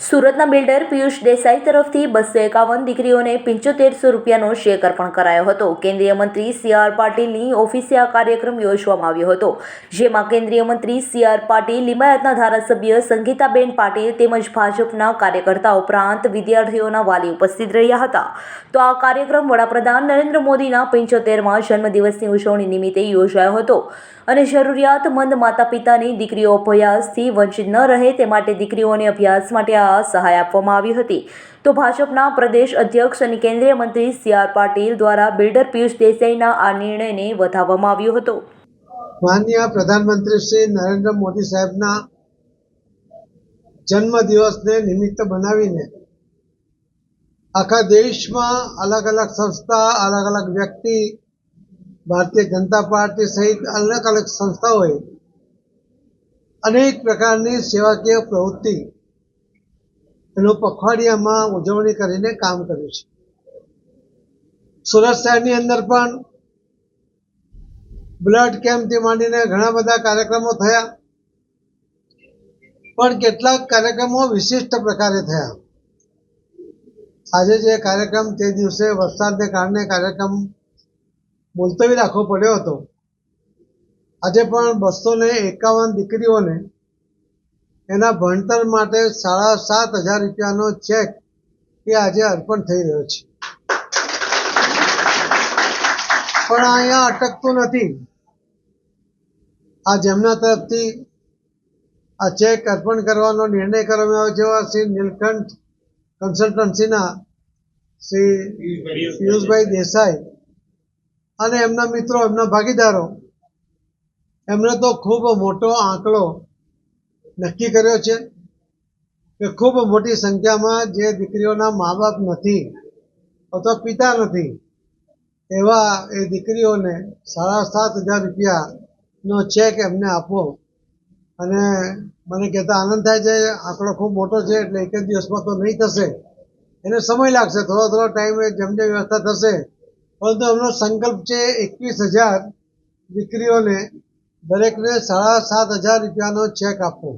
સુરતના બિલ્ડર પિયુષ દેસાઈ તરફથી બસો એકાવન દીકરીઓને પંચોતેરસો રૂપિયાનો ચેક અર્પણ કરાયો હતો. કેન્દ્રીય મંત્રી સી આર પાટીલની ઓફિસે આ કાર્યક્રમ યોજવામાં આવ્યો હતો. જેમાં કેન્દ્રીય મંત્રી સી આર પાટીલ, લિંબાયતના ધારાસભ્ય સંગીતાબેન પાટીલ તેમજ ભાજપના કાર્યકર્તા ઉપરાંત વિદ્યાર્થીઓના વાલી ઉપસ્થિત રહ્યા હતા. તો આ કાર્યક્રમ વડાપ્રધાન નરેન્દ્ર મોદીના પંચોતેરમાં જન્મદિવસની ઉજવણી નિમિત્તે યોજાયો હતો. અને જરૂરિયાતમંદ માતા પિતાની દીકરીઓ અભ્યાસથી વંચિત ન રહે તે માટે દીકરીઓને અભ્યાસ માટે આ સહાય આપવામાં આવી હતી. તો ભાજપના પ્રદેશ અધ્યક્ષ અને કેન્દ્રીય મંત્રી સી આર પાટીલ દ્વારા બિલ્ડર પિયુષ દેસાઈના આ નિર્ણયને વધાવવામાં આવ્યો હતો. માનનીય પ્રધાનમંત્રી શ્રી નરેન્દ્ર મોદી સાહેબના જન્મ દિવસને નિમિત્ત બનાવીને આખા દેશમાં અલગ અલગ સંસ્થા, અલગ અલગ વ્યક્તિ, ભારતીય જનતા પાર્ટી સહિત અલગ અલગ સંસ્થાઓએ અનેક પ્રકારની સેવાકીય પ્રવૃત્તિ એનું પખવાડિયામાં ઉજવણી કરીને કામ કર્યું છે. સુરત શહેરની અંદર પણ બ્લડ કેમ્પથી માંડીને ઘણા બધા કાર્યક્રમો થયા. પણ કેટલાક કાર્યક્રમો વિશિષ્ટ પ્રકારે થયા. આજે જે કાર્યક્રમ તે દિવસે વરસાદને કારણે કાર્યક્રમ મુલતવી રાખવો પડ્યો હતો. આજે પણ બસો ને એકાવન દીકરીઓને એના ભણતર માટે સાડા સાત હજાર રૂપિયાનો ચેક એ આજે અર્પણ થઈ રહ્યો છે. પણ અહીંયા અટકતું નથી. આ જેમના તરફથી આ ચેક અર્પણ કરવાનો નિર્ણય કરવામાં આવ્યો છે શ્રી નીલકંઠ કન્સલ્ટન્સીના શ્રી પિયુષભાઈ દેસાઈ અને એમના મિત્રો, એમના ભાગીદારો. એમને તો ખૂબ મોટો આંકડો નક્કી કર્યો છે કે ખૂબ મોટી સંખ્યામાં જે દીકરીઓના મા બાપ નથી અથવા પિતા નથી, એવા એ દીકરીઓને સાડા સાત હજાર રૂપિયાનો ચેક એમને આપવો અને મને કહેતા આનંદ થાય છે, આંકડો ખૂબ મોટો છે, એટલે એક જ દિવસમાં તો નહીં થશે. એને સમય લાગશે, થોડો થોડો ટાઈમ જેમ જેમ વ્યવસ્થા થશે. પરંતુ એમનો સંકલ્પ છે, એકવીસ હજાર દીકરીઓને દરેકને સાડા સાત હજાર રૂપિયાનો ચેક આપવો